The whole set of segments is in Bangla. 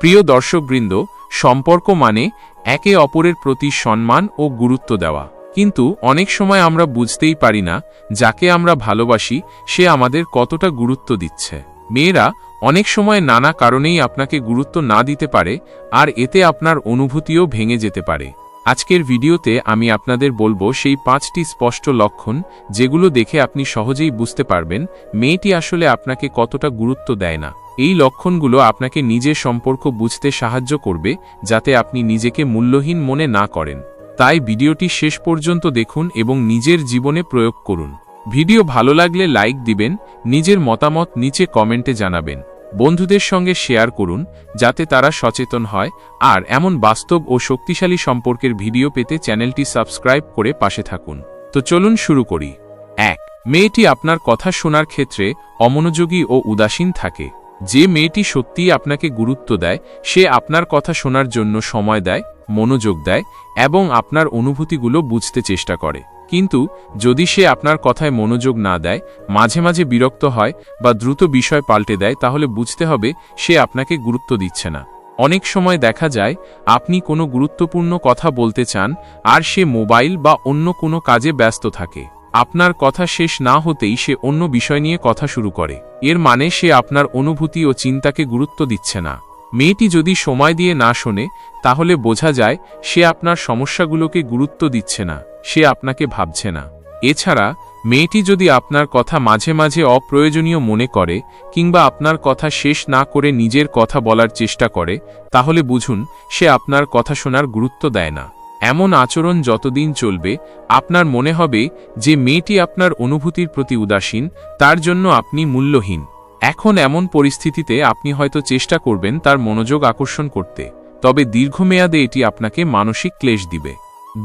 প্রিয় দর্শকবৃন্দ, সম্পর্ক মানে একে অপরের প্রতি সম্মান ও গুরুত্ব দেওয়া। কিন্তু অনেক সময় আমরা বুঝতেই পারি না যাকে আমরা ভালোবাসি, সে আমাদের কতটা গুরুত্ব দিচ্ছে। মেয়েরা অনেক সময় নানা কারণেই আপনাকে গুরুত্ব না দিতে পারে, আর এতে আপনার অনুভূতিও ভেঙে যেতে পারে। আজকের ভিডিওতে আমি আপনাদের বলব সেই পাঁচটি স্পষ্ট লক্ষণ যেগুলো দেখে আপনি সহজেই বুঝতে পারবেন মেয়েটি আসলে আপনাকে কতটা গুরুত্ব দেয় না। এই লক্ষণগুলো আপনাকে নিজের সম্পর্ক বুঝতে সাহায্য করবে যাতে আপনি নিজেকে মূল্যহীন মনে না করেন। তাই ভিডিওটি শেষ পর্যন্ত দেখুন এবং নিজের জীবনে প্রয়োগ করুন। ভিডিও ভালো লাগলে লাইক দিবেন, নিজের মতামত নিচে কমেন্টে জানাবেন। বন্ধুদের সঙ্গে শেয়ার করুন, যাতে তারা সচেতন হয়, আর এমন বাস্তব ও শক্তিশালী সম্পর্কের ভিডিও পেতে চ্যানেলটি সাবস্ক্রাইব করে পাশে থাকুন। তো চলুন শুরু করি। এক, মেয়েটি আপনার কথা শোনার ক্ষেত্রে অমনোযোগী ও উদাসীন থাকে। যে মেয়েটি সত্যিই আপনাকে গুরুত্ব দেয়, সে আপনার কথা শোনার জন্য সময় দেয়, মনোযোগ দেয় এবং আপনার অনুভূতিগুলো বুঝতে চেষ্টা করে। কিন্তু যদি সে আপনার কথায় মনোযোগ না দেয়, মাঝে মাঝে বিরক্ত হয় বা দ্রুত বিষয় পাল্টে দেয়, তাহলে বুঝতে হবে সে আপনাকে গুরুত্ব দিচ্ছে না। অনেক সময় দেখা যায়, আপনি কোনো গুরুত্বপূর্ণ কথা বলতে চান, আর সে মোবাইল বা অন্য কোনো কাজে ব্যস্ত থাকে। আপনার কথা শেষ না হতেই সে অন্য বিষয় নিয়ে কথা শুরু করে। এর মানে সে আপনার অনুভূতি ও চিন্তাকে গুরুত্ব দিচ্ছে না। মেয়েটি যদি সময় দিয়ে না শোনে, তাহলে বোঝা যায় সে আপনার সমস্যাগুলোকে গুরুত্ব দিচ্ছে না। সে আপনাকে ভাবছে না। এছাড়া, মেয়েটি যদি আপনার কথা মাঝে মাঝে অপ্রয়োজনীয় মনে করে কিংবা আপনার কথা শেষ না করে নিজের কথা বলার চেষ্টা করে, তাহলে বুঝুন, সে আপনার কথা শোনার গুরুত্ব দেয় না। এমন আচরণ যতদিন চলবে, আপনার মনে হবে যে মেয়েটি আপনার অনুভূতির প্রতি উদাসীন, তার জন্য আপনি মূল্যহীন। এখন এমন পরিস্থিতিতে আপনি হয়তো চেষ্টা করবেন তার মনোযোগ আকর্ষণ করতে, তবে দীর্ঘমেয়াদে এটি আপনাকে মানসিক ক্লেশ দিবে।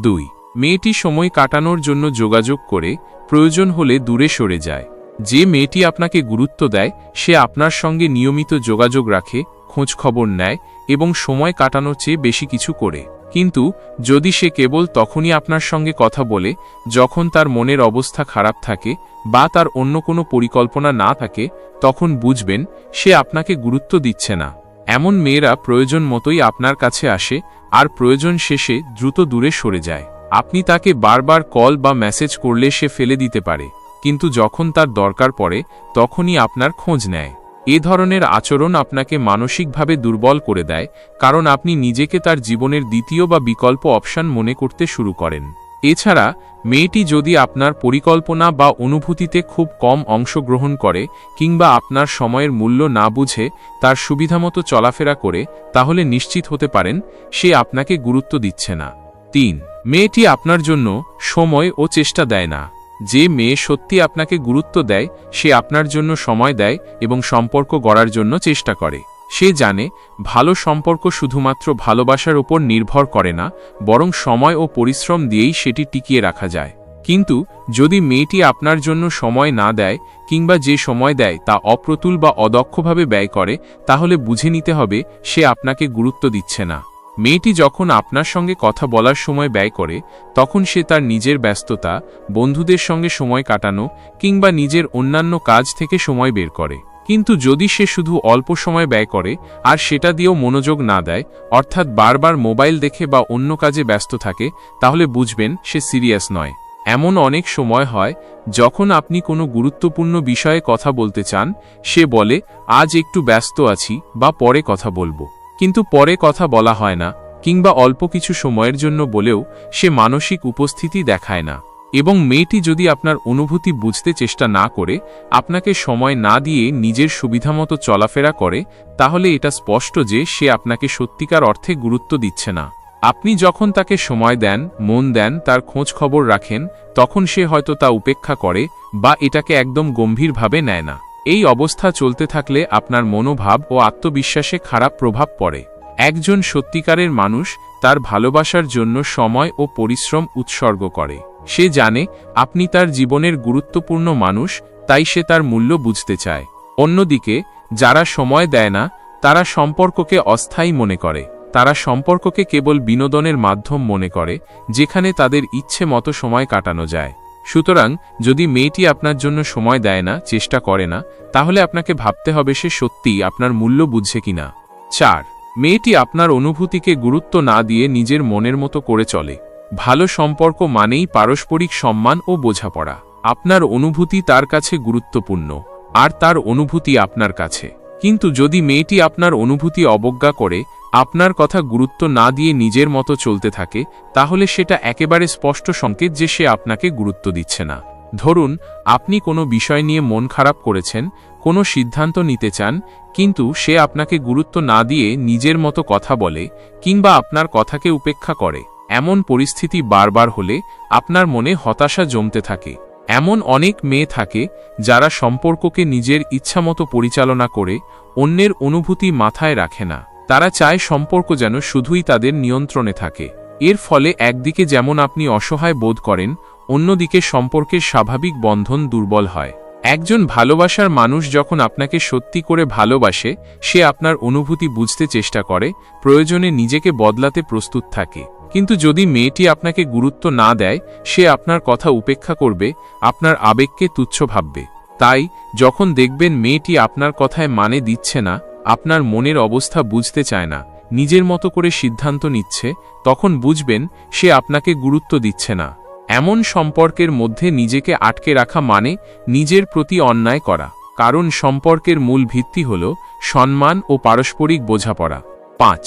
দুই মেয়েটি সময় কাটানোর জন্য যোগাযোগ করে প্রয়োজন হলে দূরে সরে যায়। যে মেয়েটি আপনাকে গুরুত্ব দেয়, সে আপনার সঙ্গে নিয়মিত যোগাযোগ রাখে, খোঁজ খবর নেয় এবং সময় কাটানোর চেয়ে বেশি কিছু করে। কিন্তু, যদি সে কেবল তখনই আপনার সঙ্গে কথা বলে, যখন তার মনের অবস্থা খারাপ থাকে বা তার অন্য কোনো পরিকল্পনা না থাকে, তখন বুঝবেন, সে আপনাকে গুরুত্ব দিচ্ছে না। এমন মেয়েরা প্রয়োজন মতোই আপনার কাছে আসে, আর প্রয়োজন শেষে দ্রুত দূরে সরে যায়। আপনি তাকে বারবার কল বা মেসেজ করলে সে ফেলে দিতে পারে, কিন্তু যখন তার দরকার পড়ে, তখনই আপনার খোঁজ নেয়। এ ধরনের আচরণ আপনাকে মানসিকভাবে দুর্বল করে দেয়, কারণ আপনি নিজেকে তার জীবনের দ্বিতীয় বা বিকল্প অপশন মনে করতে শুরু করেন। এছাড়া, মেয়েটি যদি আপনার পরিকল্পনা বা অনুভূতিতে খুব কম অংশগ্রহণ করে, কিংবা আপনার সময়ের মূল্য না বুঝে, তার সুবিধামতো চলাফেরা করে, তাহলে নিশ্চিত হতে পারেন, সে আপনাকে গুরুত্ব দিচ্ছে না। তিন, মেয়েটি আপনার জন্য সময় ও চেষ্টা দেয় না। যে মেয়ে সত্যি আপনাকে গুরুত্ব দেয়, সে আপনার জন্য সময় দেয় এবং সম্পর্ক গড়ার জন্য চেষ্টা করে। সে জানে, ভালো সম্পর্ক শুধুমাত্র ভালোবাসার উপর নির্ভর করে না, বরং সময় ও পরিশ্রম দিয়েই সেটি টিকিয়ে রাখা যায়। কিন্তু, যদি মেয়েটি আপনার জন্য সময় না দেয়, কিংবা যে সময় দেয় তা অপ্রতুল বা অদক্ষভাবে ব্যয় করে, তাহলে বুঝে নিতে হবে, সে আপনাকে গুরুত্ব দিচ্ছে না। মেয়েটি যখন আপনার সঙ্গে কথা বলার সময় ব্যয় করে, তখন সে তার নিজের ব্যস্ততা, বন্ধুদের সঙ্গে সময় কাটানো কিংবা নিজের অন্যান্য কাজ থেকে সময় বের করে। কিন্তু যদি সে শুধু অল্প সময় ব্যয় করে, আর সেটা দিয়েও মনোযোগ না দেয়, অর্থাৎ বারবার মোবাইল দেখে বা অন্য কাজে ব্যস্ত থাকে, তাহলে বুঝবেন সে সিরিয়াস নয়। এমন অনেক সময় হয়, যখন আপনি কোনো গুরুত্বপূর্ণ বিষয়ে কথা বলতে চান, সে বলে, আজ একটু ব্যস্ত আছি বা পরে কথা বলব। কিন্তু পরে কথা বলা হয় না, কিংবা অল্প কিছু সময়ের জন্য বলেও সে মানসিক উপস্থিতি দেখায় না। এবং মেয়েটি যদি আপনার অনুভূতি বুঝতে চেষ্টা না করে, আপনাকে সময় না দিয়ে নিজের সুবিধামতো চলাফেরা করে, তাহলে এটা স্পষ্ট যে সে আপনাকে সত্যিকার অর্থে গুরুত্ব দিচ্ছে না। আপনি যখন তাকে সময় দেন, মন দেন, তার খোঁজ খবর রাখেন, তখন সে হয়তো তা উপেক্ষা করে, বা এটাকে একদম গম্ভীরভাবে নেয় না। এই অবস্থা চলতে থাকলে আপনার মনোভাব ও আত্মবিশ্বাসে খারাপ প্রভাব পড়ে। একজন সত্যিকারের মানুষ তার ভালোবাসার জন্য সময় ও পরিশ্রম উৎসর্গ করে। সে জানে, আপনি তার জীবনের গুরুত্বপূর্ণ মানুষ, তাই সে তার মূল্য বুঝতে চায়। অন্যদিকে, যারা সময় দেয় না, তারা সম্পর্ককে অস্থায়ী মনে করে। তারা সম্পর্ককে কেবল বিনোদনের মাধ্যম মনে করে, যেখানে তাদের ইচ্ছে মতো সময় কাটানো যায়। সুতরাং যদি মেয়েটি আপনার জন্য সময় দেয় না, চেষ্টা করে না, তাহলে আপনাকে ভাবতে হবে সে সত্যিই আপনার মূল্য বুঝছে কিনা। চার, মেয়েটি আপনার অনুভূতিকে গুরুত্ব না দিয়ে নিজের মনের মতো করে চলে। ভালো সম্পর্ক মানেই পারস্পরিক সম্মান ও বোঝাপড়া। আপনার অনুভূতি তার কাছে গুরুত্বপূর্ণ, আর তার অনুভূতি আপনার কাছে। কিন্তু যদি মেয়েটি আপনার অনুভূতি অবজ্ঞা করে আপনার কথা গুরুত্ব না দিয়ে নিজের মতো চলতে থাকে, তাহলে সেটা একেবারে স্পষ্ট সংকেত যে সে আপনাকে গুরুত্ব দিচ্ছে না। ধরুন, আপনি কোনো বিষয় নিয়ে মন খারাপ করেছেন, কোনো সিদ্ধান্ত নিতে চান, কিন্তু সে আপনাকে গুরুত্ব না দিয়ে নিজের মতো কথা বলে, কিংবা আপনার কথাকে উপেক্ষা করে, এমন পরিস্থিতি বারবার হলে আপনার মনে হতাশা জমতে থাকে। এমন অনেক মেয়ে থাকে, যারা সম্পর্ককে নিজের ইচ্ছামতো পরিচালনা করে, অন্যের অনুভূতি মাথায় রাখে না। তারা চায় সম্পর্ক যেন শুধুই তাদের নিয়ন্ত্রণে থাকে। এর ফলে একদিকে যেমন আপনি অসহায় বোধ করেন, অন্যদিকে সম্পর্কের স্বাভাবিক বন্ধন দুর্বল হয়। একজন ভালোবাসার মানুষ যখন আপনাকে সত্যি করে ভালোবাসে, সে আপনার অনুভূতি বুঝতে চেষ্টা করে, প্রয়োজনে নিজেকে বদলাতে প্রস্তুত থাকে। কিন্তু যদি মেয়েটি আপনাকে গুরুত্ব না দেয়, সে আপনার কথা উপেক্ষা করবে, আপনার আবেগকে তুচ্ছ ভাববে। তাই, যখন দেখবেন মেয়েটি আপনার কথায় মানে দিচ্ছে না আপনার মনের অবস্থা বুঝতে চায় না, নিজের মতো করে সিদ্ধান্ত নিচ্ছে, তখন বুঝবেন, সে আপনাকে গুরুত্ব দিচ্ছে না। এমন সম্পর্কের মধ্যে নিজেকে আটকে রাখা মানে নিজের প্রতি অন্যায় করা, কারণ সম্পর্কের মূল ভিত্তি হল সম্মান ও পারস্পরিক বোঝাপড়া। পাঁচ,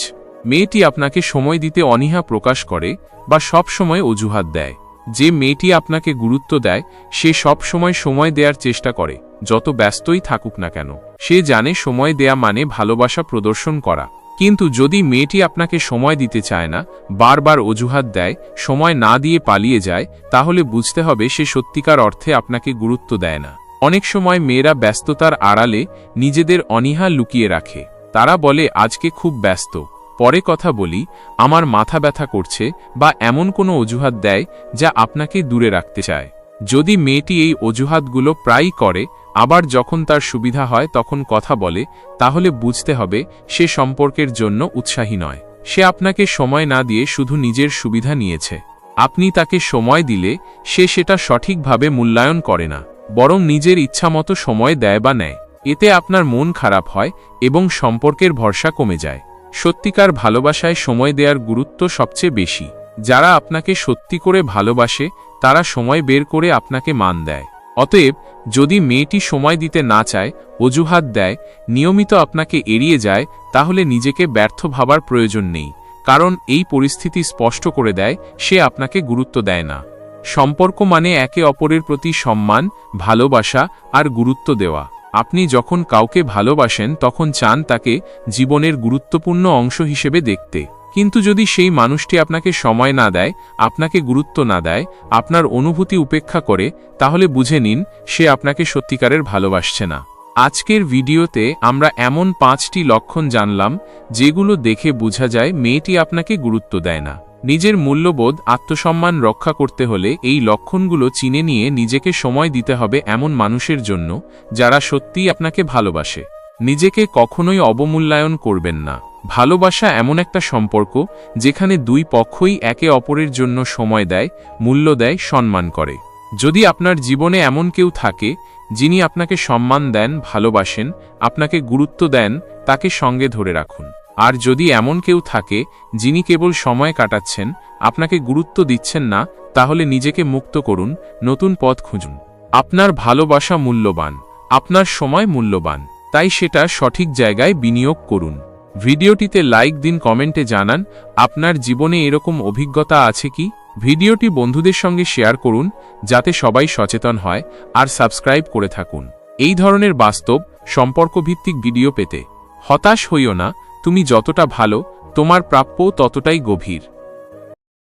মেয়েটি আপনাকে সময় দিতে অনীহা প্রকাশ করে বা সব সময় অজুহাত দেয়। যে মেয়েটি আপনাকে গুরুত্ব দেয়, সে সব সময় সময় দেওয়ার চেষ্টা করে, যত ব্যস্তই থাকুক না কেন। সে জানে সময় দেয়া মানে ভালোবাসা প্রদর্শন করা। কিন্তু যদি মেয়েটি আপনাকে সময় দিতে চায় না, বারবার অজুহাত দেয়, সময় না দিয়ে পালিয়ে যায়, তাহলে বুঝতে হবে সে সত্যিকার অর্থে আপনাকে গুরুত্ব দেয় না। অনেক সময় মেয়েরা ব্যস্ততার আড়ালে নিজেদের অনীহা লুকিয়ে রাখে। তারা বলে, আজকে খুব ব্যস্ত। পরে কথা বলি, আমার মাথা ব্যথা করছে বা এমন কোনো অজুহাত দেয় যা আপনাকে দূরে রাখতে চায়। যদি মেয়েটি এই অজুহাতগুলো প্রায়ই করে, আবার যখন তার সুবিধা হয় তখন কথা বলে, তাহলে বুঝতে হবে সে সম্পর্কের জন্য উৎসাহী নয়। সে আপনাকে সময় না দিয়ে শুধু নিজের সুবিধা নিয়েছে। আপনি তাকে সময় দিলে সে সেটা সঠিকভাবে মূল্যায়ন করে না, বরং নিজের ইচ্ছামতো সময় দেয় বা নেয়। এতে আপনার মন খারাপ হয় এবং সম্পর্কের ভরসা কমে যায়। সত্যিকার ভালোবাসায় সময় দেওয়ার গুরুত্ব সবচেয়ে বেশি। যারা আপনাকে সত্যি করে ভালোবাসে, তারা সময় বের করে আপনাকে মান দেয়। অতএব, যদি মেয়েটি সময় দিতে না চায়, অজুহাত দেয়, নিয়মিত আপনাকে এড়িয়ে যায়, তাহলে নিজেকে ব্যর্থ ভাবার প্রয়োজন নেই। কারণ এই পরিস্থিতি স্পষ্ট করে দেয়, সে আপনাকে গুরুত্ব দেয় না। সম্পর্ক মানে একে অপরের প্রতি সম্মান, ভালোবাসা আর গুরুত্ব দেওয়া। আপনি যখন কাউকে ভালোবাসেন, তখন চান তাকে জীবনের গুরুত্বপূর্ণ অংশ হিসেবে দেখতে। কিন্তু যদি সেই মানুষটি আপনাকে সময় না দেয়, আপনাকে গুরুত্ব না দেয়, আপনার অনুভূতি উপেক্ষা করে, তাহলে বুঝে নিন, সে আপনাকে সত্যিকারের ভালোবাসছে না। আজকের ভিডিওতে আমরা এমন পাঁচটি লক্ষণ জানলাম, যেগুলো দেখে বোঝা যায় মেয়েটি আপনাকে গুরুত্ব দেয় না। নিজের মূল্যবোধ, আত্মসম্মান রক্ষা করতে হলে এই লক্ষণগুলো চিনে নিয়ে নিজেকে সময় দিতে হবে এমন মানুষের জন্য, যারা সত্যিই আপনাকে ভালোবাসে। নিজেকে কখনোই অবমূল্যায়ন করবেন না। ভালোবাসা এমন একটা সম্পর্ক, যেখানে দুই পক্ষই একে অপরের জন্য সময় দেয়, মূল্য দেয়, সম্মান করে। যদি আপনার জীবনে এমন কেউ থাকে, যিনি আপনাকে সম্মান দেন, ভালোবাসেন, আপনাকে গুরুত্ব দেন, তাকে সঙ্গে ধরে রাখুন। আর যদি এমন কেউ থাকে, যিনি কেবল সময় কাটাচ্ছেন, আপনাকে গুরুত্ব দিচ্ছেন না, তাহলে নিজেকে মুক্ত করুন, নতুন পথ খুঁজুন। আপনার ভালোবাসা মূল্যবান, আপনার সময় মূল্যবান, তাই সেটা সঠিক জায়গায় বিনিয়োগ করুন। ভিডিওটিতে লাইক দিন, কমেন্টে জানান, আপনার জীবনে এরকম অভিজ্ঞতা আছে কি? ভিডিওটি বন্ধুদের সঙ্গে শেয়ার করুন, যাতে সবাই সচেতন হয়, আর সাবস্ক্রাইব করে থাকুন। এই ধরনের বাস্তব, সম্পর্কভিত্তিক ভিডিও পেতে হতাশ হইও না তুমি যতটা ভালো তোমার প্রাপ্য ততটাই গভীর।